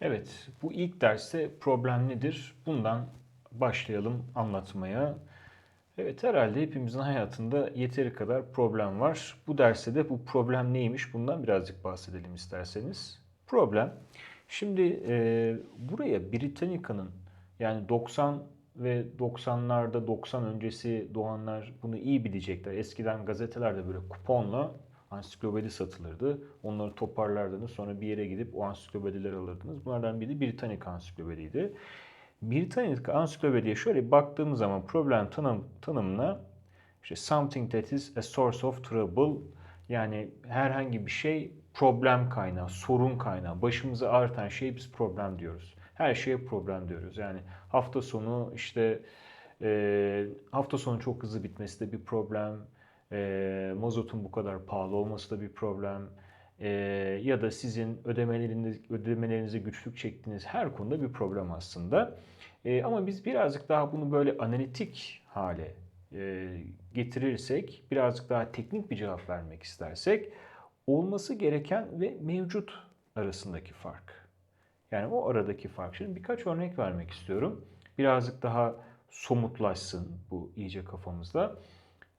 Evet, bu ilk derste problem nedir? Bundan başlayalım anlatmaya. Evet, herhalde hepimizin hayatında yeteri kadar problem var. Bu derste de bu problem neymiş bundan birazcık bahsedelim isterseniz. Problem, şimdi e, buraya Britannica'nın yani 90 ve 90'larda 90 öncesi doğanlar bunu iyi bilecekler. Eskiden gazetelerde böyle kuponla ansiklopedi satılırdı. Onları toparlardınız. Sonra bir yere gidip o ansiklopedileri alırdınız. Bunlardan biri Britannica ansiklopediydi. Britannica ansiklopediye şöyle baktığımız zaman problem tanım, tanımına işte something that is a source of trouble yani herhangi bir şey problem kaynağı, sorun kaynağı. Başımızı ağrıtan şey biz problem diyoruz. Her şeye problem diyoruz. Yani hafta sonu işte e, hafta sonu çok hızlı bitmesi de bir problem. E, mazotun bu kadar pahalı olması da bir problem. E, ya da sizin ödemeleriniz, ödemelerinize güçlük çektiğiniz her konuda bir problem aslında. E, ama biz birazcık daha bunu böyle analitik hale e, getirirsek, birazcık daha teknik bir cevap vermek istersek, olması gereken ve mevcut arasındaki fark. Yani o aradaki fark. Şimdi birkaç örnek vermek istiyorum. Birazcık daha somutlaşsın bu iyice kafamızda.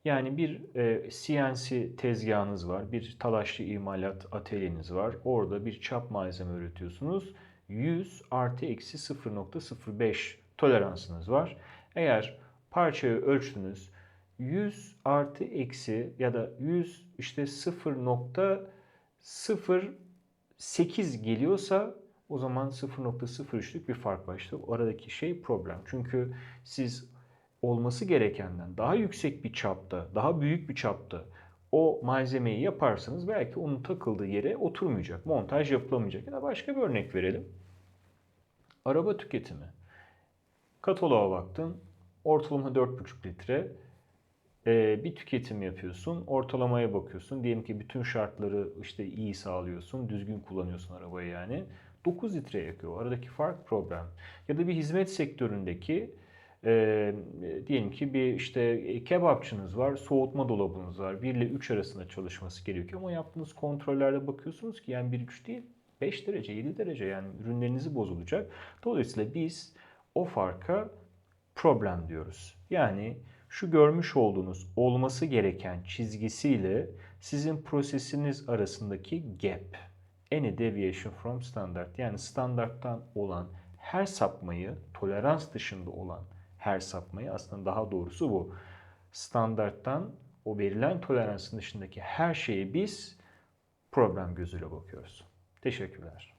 Yani bir e, CNC tezgahınız var, bir talaşlı imalat atölyeniz var. Orada bir çap malzeme üretiyorsunuz. 100 artı eksi 0.05 toleransınız var. Eğer parçayı ölçtünüz 100 artı eksi ya da 100 işte 0.08 geliyorsa o zaman 0.03'lük bir fark var. İşte aradaki şey problem. Çünkü siz olması gerekenden daha yüksek bir çapta, daha büyük bir çapta o malzemeyi yaparsanız belki onun takıldığı yere oturmayacak, montaj yapılamayacak. Ya da başka bir örnek verelim. Araba tüketimi. Kataloğa baktın, ortalama 4,5 litre ee, bir tüketim yapıyorsun, ortalamaya bakıyorsun. Diyelim ki bütün şartları işte iyi sağlıyorsun, düzgün kullanıyorsun arabayı yani. 9 litre yakıyor. Aradaki fark problem. Ya da bir hizmet sektöründeki e, diyelim ki bir işte kebapçınız var, soğutma dolabınız var. 1 ile 3 arasında çalışması gerekiyor ama yaptığınız kontrollerde bakıyorsunuz ki yani 1-3 değil 5 derece, 7 derece yani ürünlerinizi bozulacak. Dolayısıyla biz o farka problem diyoruz. Yani şu görmüş olduğunuz olması gereken çizgisiyle sizin prosesiniz arasındaki gap. Any deviation from standard yani standarttan olan her sapmayı, tolerans dışında olan her sapmayı aslında daha doğrusu bu. Standarttan o verilen toleransın dışındaki her şeyi biz problem gözüyle bakıyoruz. Teşekkürler.